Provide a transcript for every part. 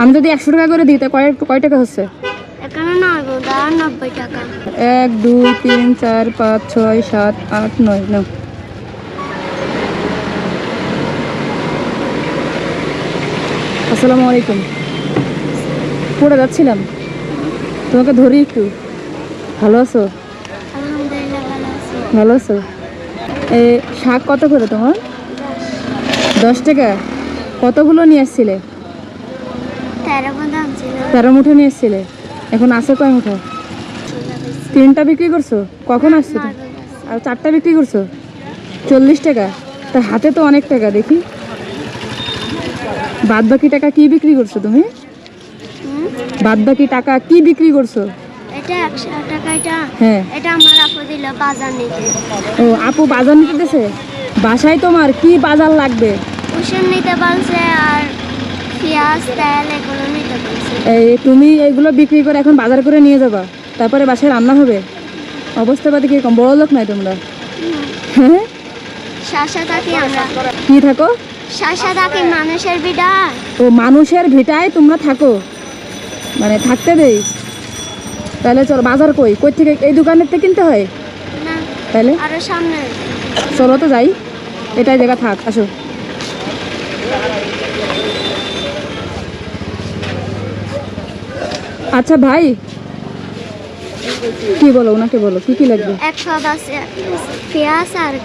আমি যদি একশো টাকা করে দিই তা কয় কয় টাকা হচ্ছে? এক দুই তিন চার পাঁচ ছয় সাত আট নয় নয় আসসালামু আলাইকুম। পড়ে যাচ্ছিলাম। তোমাকে ধরি একটু। ভালো আছি। ভালো আছো? এ শাক কত করে তোমার? দশ টাকা। কতগুলো নিয়ে আসছিলে? তেরো তেরো মুঠো নিয়ে এসছিলে। এখন আছে কয় মুঠো? তিনটা বিক্রি করছ? কখন আসছো আর চারটা বিক্রি করছ? চল্লিশ টাকা। তা হাতে তো অনেক টাকা দেখি। বাদ বাকি টাকা কি বিক্রি করছ তুমি? বাদ বাকি টাকা কি বিক্রি করছ? এটা একশো টাকা এটা হ্যাঁ। এটা আমার আপু দিল বাজার নিতে। ও আপু বাজার নিতে বাসায় তোমার কি বাজার লাগবে? কুশন নিতে বলছে আর পেঁয়াজ তেল এগুলো নিতে বলছে এই তুমি এইগুলো বিক্রি করে এখন বাজার করে নিয়ে যাবা। তারপরে বাসায় রান্না হবে। অবস্থা পাতি কীরকম? বড় লোক নাই তোমরা? হ্যাঁ? কি থাকো? মানুষের ও মানুষের ভিটায় তোমরা থাকো। মানে থাকতে দেই। তাহলে চলো বাজার কই? কই থেকে? এই দোকানের থেকে কিনতে হয়? তাহলে? চলো তো যাই। এটাই জায়গা থাক আসো। আচ্ছা ভাই। কি বলো ওনাকে বলো কি কি লাগবে? এক আছে পেঁয়াজ আর এক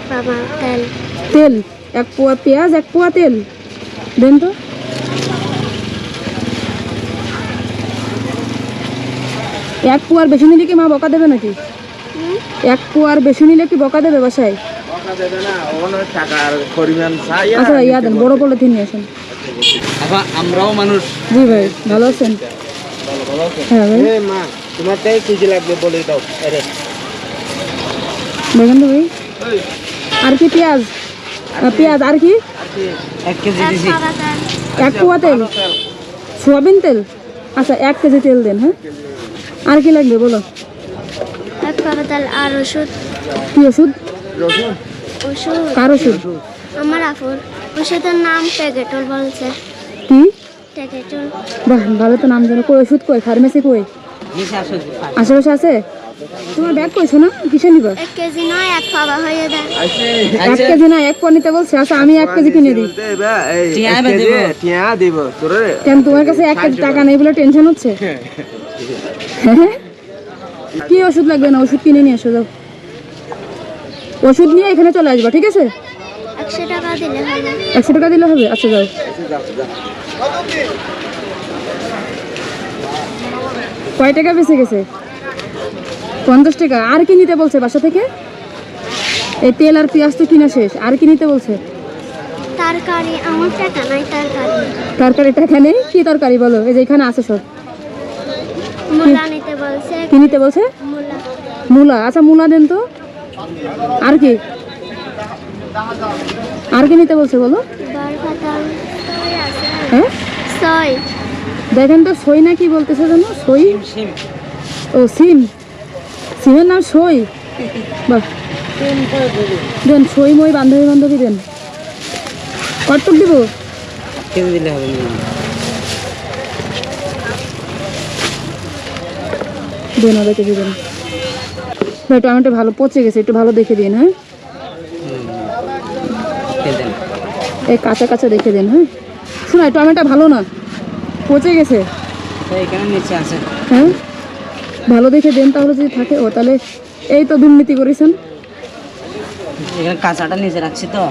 তেল। তেল এক পোয়া পেঁয়াজ এক পোয়া তেল। দেন তো। এক পোয়ার বেশি নিলে কি মা বকা দেবে নাকি? এক পোয়ার বেশি নিলে কি বকা দেবে বাসায়? বকা দেবে না অনেক টাকার পরিমাণ চাই আর আচ্ছা ভাই ইয়া দেন বড় পলিথিন নিয়ে আসেন। আমরাও মানুষ। জি ভাই ভালো আছেন। মা তোমার তাই কি কি লাগবে বলে দাও আরে দেখেন তো ভাই। আর কি পেঁয়াজ? পেঁয়াজ আর কি? এক কেজি দিছি। তেল। এক পোয়া তেল? সোয়াবিন তেল? আচ্ছা এক কেজি তেল দেন হ্যাঁ? আর কি লাগবে বলো? এক পাবা তেল আর ওষুধ কি ওষুধ রসুন? ওষুধ কার ওষুধ আমার আপুর। ওষুধের নাম প্যাকেটল বলছে। কি? বাহ ভালো তো নাম জানো। কই ওষুধ কই? ফার্মেসি কই? আশেপাশে আছে? তোমার ব্যাগ কইছো না কিসে নিবা? এক কেজি নয় এক পাবা হয়ে যায়। এক কেজি না এক নিতে বলছে। আচ্ছা আমি এক কেজি কিনে দিই। টিয়া দিব। তোরে। কেন তোমার কাছে এক কেজি টাকা নেই বলে টেনশন হচ্ছে? হ্যাঁ? কি ওষুধ লাগবে না? ওষুধ কিনে নিয়ে এসো যাও। ওষুধ নিয়ে এখানে চলে আসবা ঠিক আছে? একশো টাকা দিলে হবে। একশো টাকা দিলে হবে? আচ্ছা যাও। কয় টাকা বেঁচে গেছে? পঞ্চাশ টাকা। আর কি নিতে বলছে বাসা থেকে? এই তেল আর পেঁয়াজ তো কিনা শেষ। আর কি নিতে বলছে? তরকারি আমার টাকা নাই তরকারি। তরকারি টাকা নেই? কি তরকারি বলো? এই যে এখানে আছে সব। মূলা নিতে বলছে। কি নিতে বলছে? মূলা। মূলা। আচ্ছা মূলা দেন তো। আর কি? আর কি নিতে বলছে বলো? হ্যাঁ? সই। দেখেন তো সই না কি বলতেছে জানো? সই? ও সিম। সিমের নাম সই? বাহ। দেন সই মই বান্ধবী বান্ধবী দেন। কটক দিব? কেজি দিলে হবে। দেন দেন। ভাই টমেটো ভালো পচে গেছে একটু ভালো দেখে দিন হ্যাঁ? এই কাঁচা কাঁচা দেখে দিন হ্যাঁ? শোনা টমেটো ভালো না? পচে গেছে। এখানে নিচে আছে। হ্যাঁ? ভালো দেখে দেন তাহলে যদি থাকে। ও তাহলে এই তো দুর্নীতি করেছেন। এখানে কাঁচাটা নিচে রাখছি তো।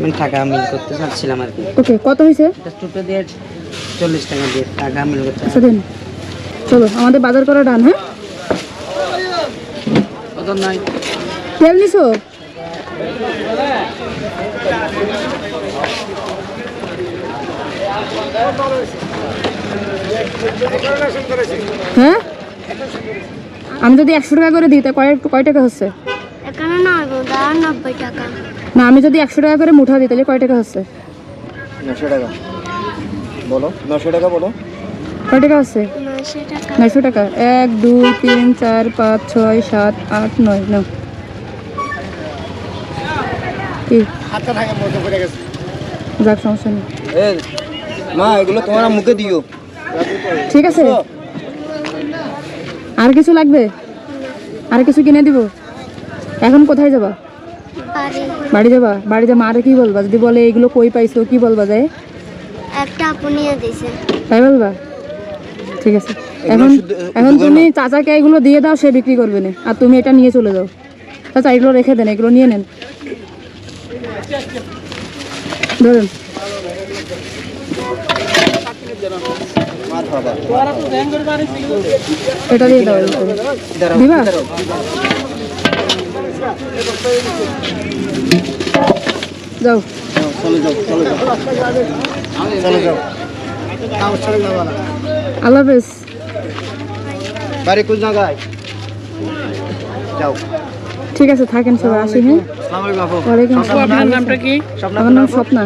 মানে টাকা মিল করতে চাচ্ছিলাম আর কি। ওকে কত হয়েছে? এটা ছোটো দিয়ে চল্লিশ টাকা দিয়ে টাকা মিল করতে আচ্ছা দেন। চলো আমাদের বাজার করা ডান হ্যাঁ? কত নয় তেল নিছো? হ্যাঁ? আমি যদি একশো টাকা করে দিই তা কয় কয় টাকা হচ্ছে? না আমি যদি একশো টাকা করে মুঠা দিই তাহলে কয় টাকা হচ্ছে? নশো টাকা। বলো নশো টাকা বলো। কয় টাকা হচ্ছে? নয়শো টাকা। এক দুই তিন চার পাঁচ ছয় সাত আট নয় নাও। কি? হাতটা থাকে মতো করে গেছে। যাক সমস্যা নেই। মা এগুলো তোমার মুখে দিও। ঠিক আছে। আর কিছু লাগবে? আর কিছু কিনে দিব? এখন কোথায় যাবা? বাড়ি। বাড়ি যাবা? বাড়িতে মারে কি বলবা? যদি বলে এগুলো কই পাইছো কি বলবা যায়? একটা আপুনিও দিছে। তাই বলবা? ঠিক আছে। এখন এখন তুমি চাচাকে এগুলো দিয়ে দাও সে বিক্রি করবে না। আর তুমি এটা নিয়ে চলে যাও। চাচা এগুলো রেখে দেন এগুলো নিয়ে নেন। ধরুন এটা দিয়ে দাও দিবা। যাও। চলে যাও চলে যাও চলে যাও আল্লাহ হাফেজ। বাড়ি কোন যাও। ঠিক আছে থাকেন সবাই আসি হ্যাঁ? ওয়ালাইকুম আসসালাম। আপনার নামটা কি? আমার নাম স্বপ্না।